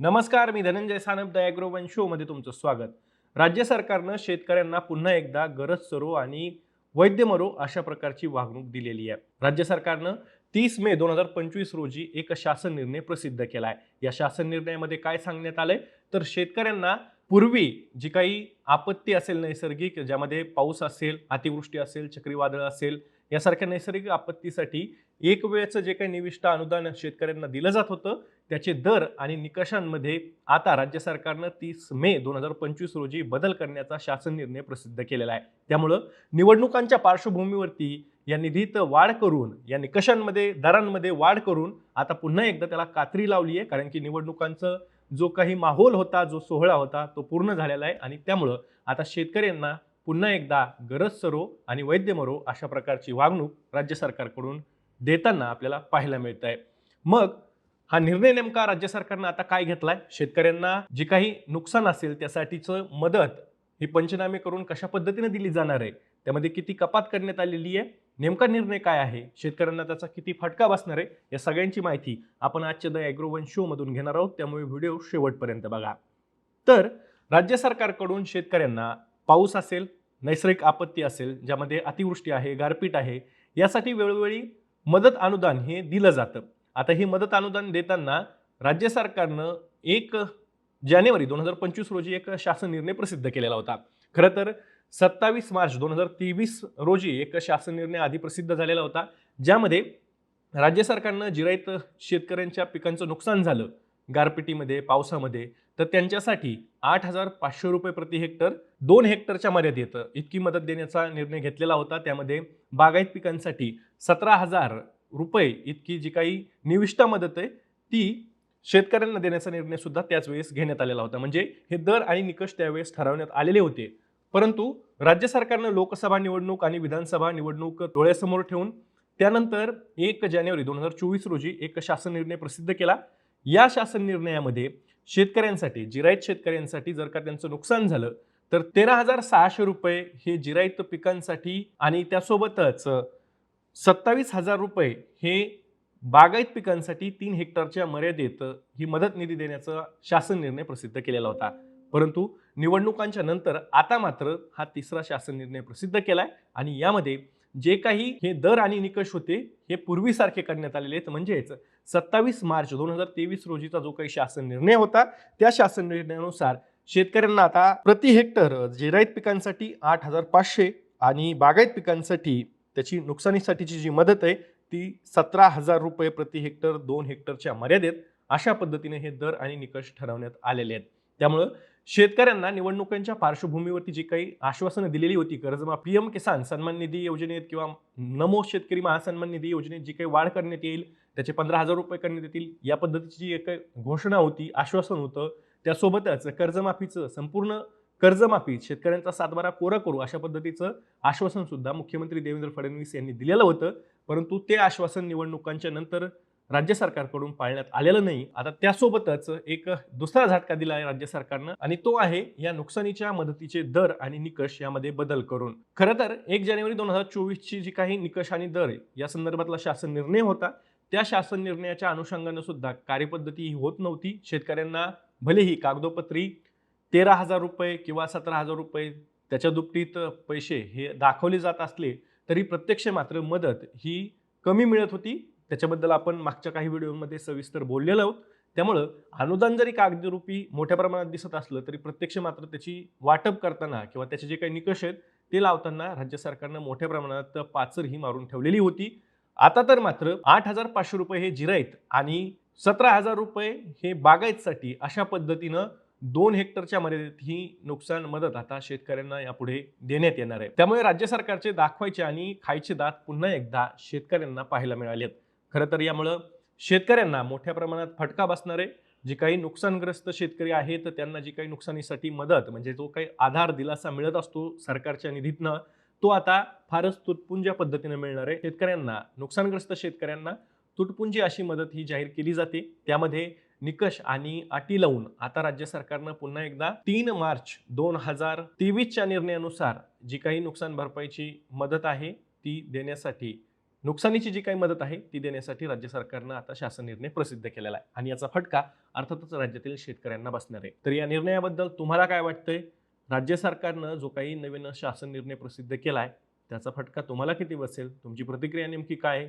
नमस्कार मी Dhananjay Sanap the agro one शोमध्ये तुमचं स्वागत. राज्य सरकारनं शेतकऱ्यांना पुन्हा एकदा गरज सरो आणि वैद्य मरो अशा प्रकारची वागणूक दिलेली आहे. राज्य सरकारनं तीस मे दोन हजार पंचवीस रोजी एक शासन निर्णय प्रसिद्ध केला आहे या शासन निर्णयामध्ये काय सांगण्यात आलंय? तर शेतकऱ्यांना पूर्वी जी काही आपत्ती असेल नैसर्गिक ज्यामध्ये पाऊस असेल अतिवृष्टी असेल चक्रीवादळ असेल यासारख्या नैसर्गिक आपत्तीसाठी एक वेळचं जे काही निविष्ट अनुदान शेतकऱ्यांना दिलं जात होतं त्याचे दर आणि निकषांमध्ये आता राज्य सरकारनं तीस मे दोन हजार पंचवीस रोजी बदल करण्याचा शासन निर्णय प्रसिद्ध केलेला आहे. त्यामुळं निवडणुकांच्या पार्श्वभूमीवरती या निधीत वाढ करून या निकषांमध्ये दरांमध्ये वाढ करून आता पुन्हा एकदा त्याला कात्री लावली आहे कारण की निवडणुकांचं जो काही माहोल होता जो सोहळा होता तो पूर्ण झालेला आहे आणि त्यामुळं आता शेतकऱ्यांना पुन्हा एकदा गरज सरो आणि वैद्य मरो अशा प्रकारची वागणूक राज्य सरकारकडून देताना आपल्याला पाहायला मिळत आहे मग हा निर्णय नेमका राज्य सरकारनं आता काय घेतलाय? शेतकऱ्यांना जे काही नुकसान असेल त्यासाठीचं मदत ही पंचनामे करून कशा पद्धतीने दिली जाणार आहे? त्यामध्ये किती कपात करण्यात आलेली आहे? नेमका निर्णय काय आहे? शेतकऱ्यांना त्याचा किती फटका बसणार आहे? या सगळ्यांची माहिती आपण आजच्या द ॲग्रोवन शोमधून घेणार आहोत. त्यामुळे व्हिडिओ शेवटपर्यंत बघा. तर राज्य सरकारकडून शेतकऱ्यांना पाऊस असेल नैसर्गिक आपत्ती असेल ज्यामध्ये अतिवृष्टी आहे गारपीट आहे यासाठी वेळोवेळी मदत अनुदान हे दिलं जातं. आता हे मदत अनुदान देताना राज्य सरकारनं एक जानेवारी दोन हजार पंचवीस रोजी एक शासन निर्णय प्रसिद्ध केलेला होता. खरं तर सत्तावीस मार्च दोन हजार तेवीस रोजी एक शासन निर्णय आधी प्रसिद्ध झालेला होता. ज्यामध्ये राज्य सरकारनं जिरायत शेतकऱ्यांच्या पिकांचं नुकसान झालं. गारपिटीमध्ये पावसामध्ये तर त्यांच्यासाठी आठ हजार पाचशे रुपये प्रति हेक्टर दोन हेक्टरच्या मर्यादेत इतकी मदत देण्याचा निर्णय घेतलेला होता. त्यामध्ये बागायत पिकांसाठी सतरा हजार रुपये इतकी जी काही निविष्ठा मदत आहे ती शेतकऱ्यांना देण्याचा निर्णय सुद्धा त्याच वेळेस घेण्यात आलेला होता. म्हणजे हे दर आणि निकष त्यावेळेस ठरवण्यात आलेले होते. परंतु राज्य सरकारनं लोकसभा निवडणूक आणि विधानसभा निवडणूक डोळ्यासमोर ठेवून त्यानंतर एक जानेवारी दोन हजार चोवीस रोजी एक शासन निर्णय प्रसिद्ध केला. या शासन निर्णयामध्ये शेतकऱ्यांसाठी जिरायत शेतकऱ्यांसाठी जर का त्यांचं नुकसान झालं तर तेरा हजार सहाशे रुपये हे जिरायत पिकांसाठी आणि त्यासोबतच सत्तावीस हजार रुपये हे बागायत पिकांसाठी तीन हेक्टरच्या मर्यादेत ही मदत निधी देण्याचा शासन निर्णय प्रसिद्ध केलेला होता. परंतु निवडणुकांच्या नंतर आता मात्र हा तिसरा शासन निर्णय प्रसिद्ध केलाय आणि यामध्ये जे काही हे दर आणि निकष होते हे पूर्वीसारखे करण्यात आलेले आहेत. म्हणजेच सत्तावीस मार्च दोन हजार तेवीस रोजीचा जो काही शासन निर्णय होता त्या शासन निर्णयानुसार शेतकऱ्यांना आता प्रति हेक्टर जिरायत पिकांसाठी आठ हजार पाचशे आणि बागायत पिकांसाठी त्याची नुकसानीसाठीची जी मदत आहे ती सतरा हजार रुपये प्रति हेक्टर दोन हेक्टरच्या मर्यादेत अशा पद्धतीने हे दर आणि निकष ठरवण्यात आलेले आहेत. त्यामुळं शेतकऱ्यांना निवडणुकांच्या पार्श्वभूमीवरती जी काही आश्वासनं दिलेली होती कर्जमा पीएम किसान सन्मान निधी योजनेत किंवा नमो शेतकरी महासन्मान निधी योजनेत जी काही वाढ करण्यात येईल त्याचे पंधरा हजार रुपये करण्यात येतील या पद्धतीची जी एक घोषणा होती आश्वासन होतं त्यासोबतच कर्जमाफीचं संपूर्ण कर्जमाफी शेतकऱ्यांचा सातबारा कोरा करू अशा पद्धतीचं आश्वासन सुद्धा मुख्यमंत्री देवेंद्र फडणवीस यांनी दिलेलं होतं. परंतु ते आश्वासन निवडणुकांच्या नंतर राज्य सरकारकडून पाळण्यात आलेलं नाही. आता त्यासोबतच एक दुसरा झटका दिला आहे राज्य सरकारनं आणि तो आहे या नुकसानीच्या मदतीचे दर आणि निकष यामध्ये बदल करून. खरं तर एक जानेवारी दोन हजार चोवीसची जी काही निकष आणि दर या संदर्भातला शासन निर्णय होता. त्या शासन निर्णयाच्या अनुषंगानं सुद्धा कार्यपद्धती ही होत नव्हती. शेतकऱ्यांना भलेही कागदोपत्री तेरा हजार रुपये किंवा सतरा हजार रुपये त्याच्या दुपटीत पैसे हे दाखवले जात असले तरी प्रत्यक्ष मात्र मदत ही कमी मिळत होती. त्याच्याबद्दल आपण मागच्या काही व्हिडिओमध्ये सविस्तर बोललेलो आहोत. त्यामुळं अनुदान जरी कागदरूपी मोठ्या प्रमाणात दिसत असलं तरी प्रत्यक्ष मात्र त्याची वाटप करताना किंवा त्याचे जे काही निकष आहेत ते लावताना राज्य सरकारनं मोठ्या प्रमाणात पाचर ही मारून ठेवलेली होती. आता तर मात्र आठ हजार पाचशे रुपये हे जिरायत आणि सतरा हजार रुपये हे बागायतसाठी अशा पद्धतीनं दोन हेक्टरच्या मर्यादेत ही नुकसान मदत आता शेतकऱ्यांना यापुढे देण्यात येणार आहे. त्यामुळे राज्य सरकारचे दाखवायचे आणि खायचे दात पुन्हा एकदा शेतकऱ्यांना पाहायला मिळालेत खरं तर यामुळं शेतकऱ्यांना मोठ्या प्रमाणात फटका बसणार आहे. जे काही नुकसानग्रस्त शेतकरी आहेत त्यांना जी काही नुकसानीसाठी मदत म्हणजे जो काही आधार दिलासा मिळत असतो सरकारच्या निधीतनं तो आता फारच तुटपुंज्या पद्धतीने मिळणार आहे. शेतकऱ्यांना नुकसानग्रस्त शेतकऱ्यांना तुटपुंजी अशी मदत ही जाहीर केली जाते. त्यामध्ये निकष आणि अटी लावून आता राज्य सरकारनं पुन्हा एकदा तीन मार्च दोन हजार तेवीसच्या निर्णयानुसार जी काही नुकसान भरपाईची मदत आहे ती देण्यासाठी नुकसानीची जी काही मदत आहे ती देण्यासाठी राज्य सरकारनं आता शासन निर्णय प्रसिद्ध केलेला आहे. आणि याचा फटका अर्थातच राज्यातील शेतकऱ्यांना बसणार आहे. तर या निर्णयाबद्दल तुम्हाला काय वाटतंय? राज्य सरकारनं जो काही नवीन शासन निर्णय प्रसिद्ध केला आहे त्याचा फटका तुम्हाला किती बसेल? तुमची प्रतिक्रिया नेमकी काय आहे?